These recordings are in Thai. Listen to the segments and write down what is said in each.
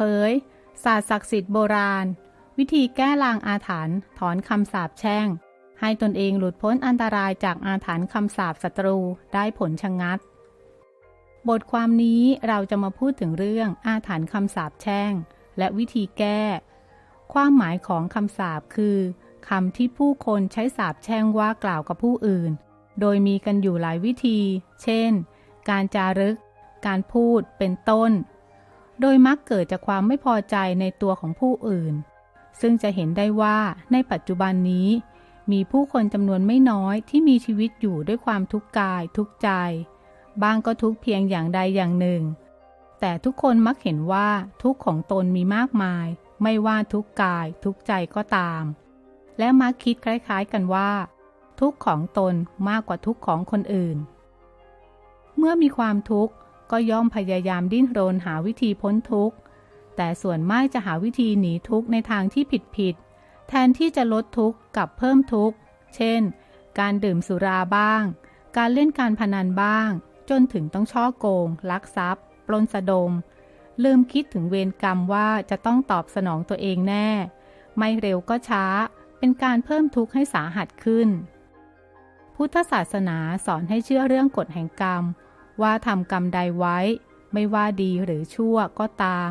ผยศาสตร์ศักดิ์สิทธิ์โบราณ วิธีแก้ลางอาถรรพ์ถอนคำสาปแช่ง ให้ตนเองหลุดพ้นอันตรายจากอาถรรพ์คำสาปศัตรูได้ผลชะงัด บทความนี้เราจะมาพูดถึงเรื่องอาถรรพ์คำสาปแช่ง และวิธีแก้ ความหมายของคำสาปคือคำที่ผู้คนใช้สาปแช่งว่ากล่าวกับผู้อื่น โดยมีกันอยู่หลายวิธี เช่น การจารึก การพูด เป็นต้น โดยมักเกิดจากความไม่พอใจในตัวของผู้อื่น ซึ่งจะเห็นได้ว่าในปัจจุบันนี้ มีผู้คนจำนวนไม่น้อยที่มีชีวิตอยู่ด้วยความทุกข์กายทุกข์ใจ บางก็ทุกข์เพียงอย่างใดอย่างหนึ่ง แต่ทุกคนมักเห็นว่าทุกข์ของตนมีมากมาย ไม่ว่าทุกข์กายทุกข์ใจก็ตาม และมักคิดคล้ายๆกันว่า ทุกข์ของตนมากกว่าทุกข์ของคนอื่น เมื่อมีความทุกข์ ก็ย่อมพยายามดิ้นรนหาวิธีพ้นทุกข์ แต่ส่วนมากจะหาวิธีหนีทุกข์ในทางที่ผิดๆแทนที่จะลดทุกข์กับเพิ่มทุกข์ เช่น การดื่มสุราบ้าง การเล่นการพนันบ้าง จนถึงต้องช่อโกง ลักทรัพย์ ปล้นสะดม ลืมคิดถึงเวรกรรมว่าจะต้องตอบสนองตัวเองแน่ ไม่เร็วก็ช้า เป็นการเพิ่มทุกข์ให้สาหัสขึ้น พุทธศาสนาสอนให้เชื่อเรื่องกฎแห่งกรรม ว่าทำกรรมใดไว้ ไม่ว่าดีหรือชั่วก็ตาม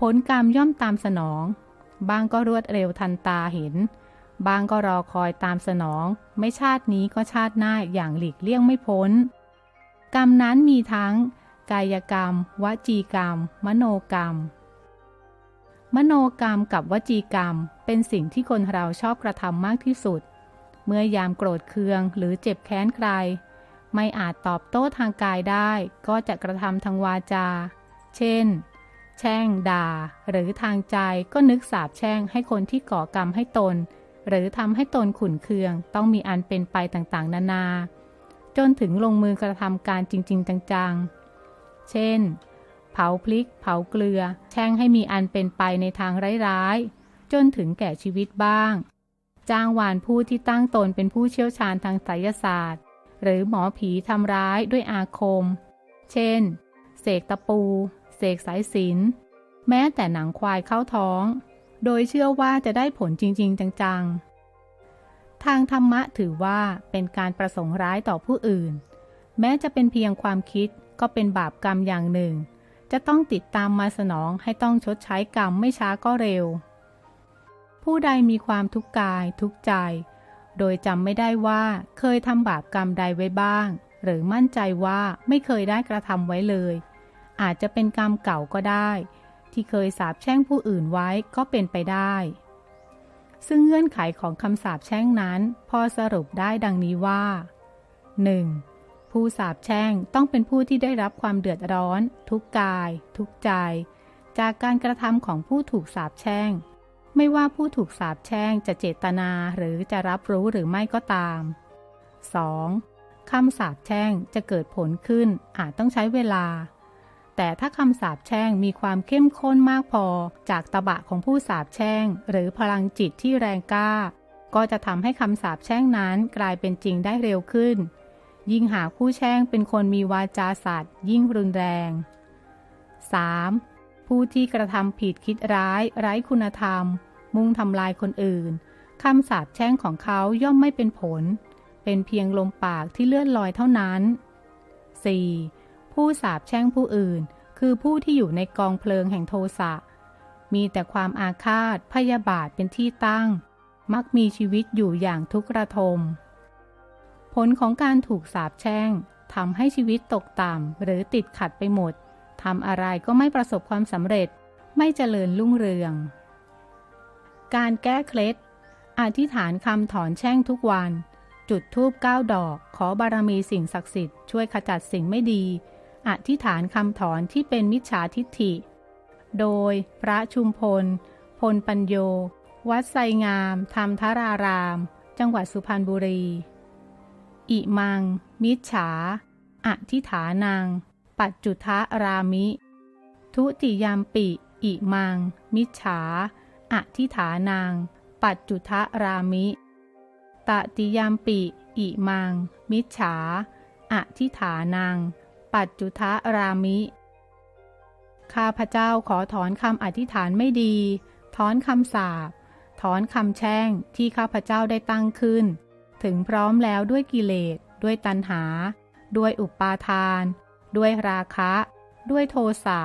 ผลกรรมย่อมตามสนอง บางก็รวดเร็วทันตาเห็น บางก็รอคอยตามสนอง ไม่ชาตินี้ก็ชาติหน้าอย่างหลีกเลี่ยงไม่พ้น กรรมนั้นมีทั้ง กายกรรม วจีกรรม มโนกรรม มโนกรรมกับวจีกรรมเป็นสิ่งที่คนเราชอบกระทำมากที่สุด เมื่อยามโกรธเคืองหรือเจ็บแค้นใคร ไม่อาจตอบโต้ทางกายได้ ก็จะกระทำทางวาจา เช่น แช่งด่า หรือทางใจก็นึกสาบแช่งให้คนที่ก่อกรรมให้ตน หรือทำให้ตนขุนเคือง ต้องมีอันเป็นไปต่างๆ นานา จนถึงลงมือกระทำการจริง ๆ จังๆ เช่น เผาพลิก เผาเกลือ แช่งให้มีอันเป็นไปในทางร้ายๆ จนถึงแก่ชีวิตบ้างจ้างวานผู้ที่ตั้งตนเป็นผู้เชี่ยวชาญทางไสยศาสตร์ หรือหมอผีทำร้ายด้วยอาคม เช่น เสกตะปู เสกสายสินแม้แต่หนังควายเข้าท้อง โดยเชื่อว่าจะได้ผลจริง ๆ จัง ๆ ทางธรรมะถือว่าเป็นการประสงค์ร้ายต่อผู้อื่น แม้จะเป็นเพียงความคิดก็เป็นบาปกรรมอย่างหนึ่ง จะต้องติดตามมาสนองให้ต้องชดใช้กรรมไม่ช้าก็เร็ว ผู้ใดมีความทุกข์กายทุกใจ โดยจำไม่ได้ว่าเคยทำบาปกรรมใดไว้บ้าง หรือมั่นใจว่าไม่เคยได้กระทำไว้เลย อาจจะเป็นกรรมเก่าก็ได้ ที่เคยสาปแช่งผู้อื่นไว้ก็เป็นไปได้ ซึ่งเงื่อนไขของคำสาปแช่งนั้น พอสรุปได้ดังนี้ว่า 1. ผู้สาปแช่งต้องเป็นผู้ที่ได้รับความเดือดร้อน ทุกกาย ทุกใจ จากการกระทำของผู้ถูกสาปแช่ง ไม่ว่าผู้ถูกสาปแช่งจะเจตนาหรือจะรับรู้หรือไม่ก็ตาม 2. คำสาปแช่งจะเกิดผลขึ้นอาจต้องใช้เวลา แต่ถ้าคำสาปแช่งมีความเข้มข้นมากพอจากตบะของผู้สาปแช่ง หรือพลังจิตที่แรงกล้า ก็จะทำให้คำสาปแช่งนั้นกลายเป็นจริงได้เร็วขึ้น ยิ่งหากผู้แช่งเป็นคนมีวาจาสัตว์ยิ่งรุนแรง 3. ผู้ที่กระทำผิดคิดร้าย ไร้คุณธรรม มุ่งทำลายคนอื่นคำสาปแช่งของเขาย่อมไม่เป็นผล เป็นเพียงลมปากที่เลื่อนลอยเท่านั้น 4. ผู้สาปแช่งผู้อื่น คือผู้ที่อยู่ในกองเพลิงแห่งโทสะ มีแต่ความอาฆาตพยาบาทเป็นที่ตั้ง มักมีชีวิตอยู่อย่างทุกข์ระทม ผลของการถูกสาปแช่งทำให้ชีวิตตกต่ำหรือติดขัดไปหมดทำอะไรก็ไม่ประสบความสำเร็จ ไม่เจริญรุ่งเรือง การแก้เคล็ด อธิษฐานคำถอนแช่งทุกวัน จุดธูปเก้าดอก ขอบารมีสิ่งศักดิ์สิทธิ์ช่วยขจัดสิ่งไม่ดี อธิษฐานคำถอนที่เป็นมิจฉาทิฏฐิ โดยพระชุมพล พลปัญโย วัดไซงาม ธรรมทาราราม จังหวัดสุพรรณบุรี อิมัง มิจฉา อธิฐานัง ปัจจุทะรามิ ทุติยามปิ อิมัง มิจฉา อธิฐานางปัจจุทะรามิ ตติยามปิอิมัง มิจฉา อธิฐานางปัจจุทะรามิ ข้าพเจ้าขอถอนคำอธิษฐานไม่ดี ถอนคำสาปถอนคำแช่งที่ข้าพเจ้าได้ตั้งขึ้น ถึงพร้อมแล้วด้วยกิเลส ด้วยตัณหา ด้วยอุปาทาน ด้วยราคะ ด้วยโทสะ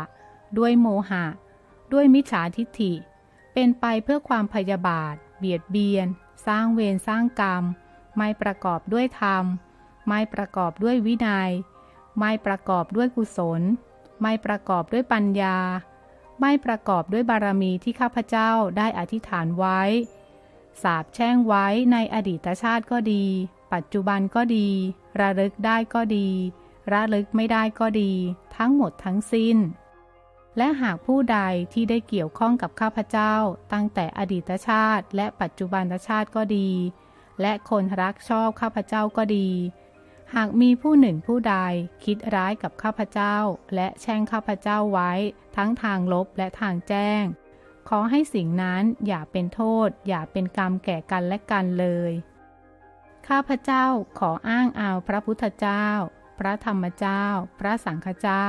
ด้วยโมหะ ด้วยมิจฉาทิฏฐิ เป็นไปเพื่อความพยาบาท เบียดเบียน สร้างเวรสร้างกรรม ไม่ประกอบด้วยธรรม ไม่ประกอบด้วยวินัย ไม่ประกอบด้วยกุศล ไม่ประกอบด้วยปัญญา ไม่ประกอบด้วยบารมีที่ข้าพเจ้าได้อธิษฐานไว้ สาบแช่งไว้ในอดีตชาติก็ดี ปัจจุบันก็ดี ระลึกได้ก็ดี ระลึกไม่ได้ก็ดี ทั้งหมดทั้งสิ้น และหากผู้ใดที่ได้เกี่ยวข้องกับข้าพเจ้า ตั้งแต่อดีตชาติ และปัจจุบันชาติก็ดี และคนรักชอบข้าพเจ้าก็ดี หากมีผู้หนึ่งผู้ใดคิดร้ายกับข้าพเจ้า และแช่งข้าพเจ้าไว้ ทั้งทางลบและทางแจ้ง ขอให้สิ่งนั้นอย่าเป็นโทษ อย่าเป็นกรรมแก่กันและกันเลย ข้าพเจ้าขออ้างเอาพระพุทธเจ้า พระธรรมเจ้า พระสังฆเจ้า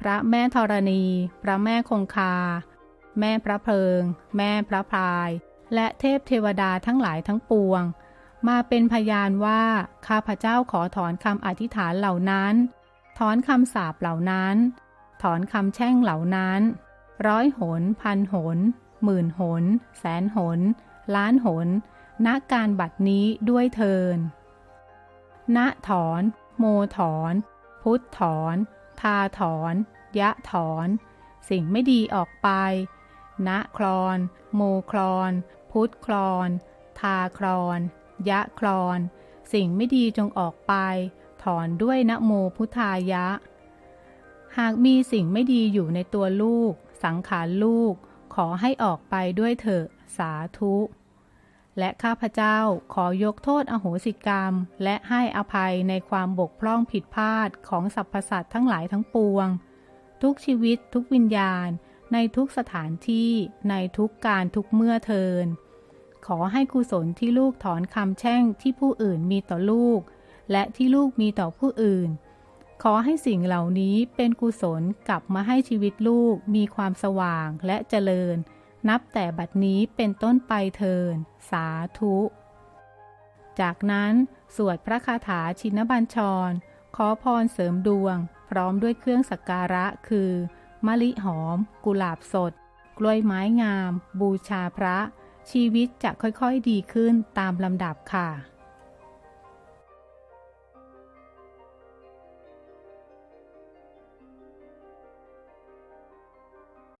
พระแม่ธรณี พระแม่คงคา แม่พระเพลิง แม่พระพราย และเทพเทวดาทั้งหลายทั้งปวง มาเป็นพยานว่า ข้าพเจ้าขอถอนคำอธิษฐานเหล่านั้น ถอนคำสาปเหล่านั้น ถอนคำแช่งเหล่านั้น ร้อยหน พันหน หมื่นหน แสนหน ล้านหน ณการบัดนี้ด้วยเทินณถอน โมถอน พุทธถอน ทาถอน ยะถอน สิ่งไม่ดีออกไป ณคลอน โมคลอน พุทธคลอน ทาคลอน ยะคลอน สิ่งไม่ดีจงออกไป ถอนด้วยนะโมพุทธายะ หากมีสิ่งไม่ดีอยู่ในตัวลูก สังขารลูก ขอให้ออกไปด้วยเถอะ สาธุ และข้าพเจ้าขอยกโทษอโหสิกรรม และให้อภัยในความบกพร่องผิดพลาดของสรรพสัตว์ทั้งหลายทั้งปวง ทุกชีวิตทุกวิญญาณ ในทุกสถานที่ในทุกการทุกเมื่อเทิน ขอให้กุศลที่ลูกถอนคำแช่งที่ผู้อื่นมีต่อลูก และที่ลูกมีต่อผู้อื่น ขอให้สิ่งเหล่านี้เป็นกุศลกลับมาให้ชีวิตลูกมีความสว่างและเจริญ นับแต่บัดนี้เป็นต้นไปเทิน สาธุ จากนั้นสวดพระคาถาชินบัญชร ขอพรเสริมดวง พร้อมด้วยเครื่องสักการะคือ มะลิหอม กุหลาบสด กล้วยไม้งาม บูชาพระ ชีวิตจะค่อยๆดีขึ้นตามลำดับค่ะ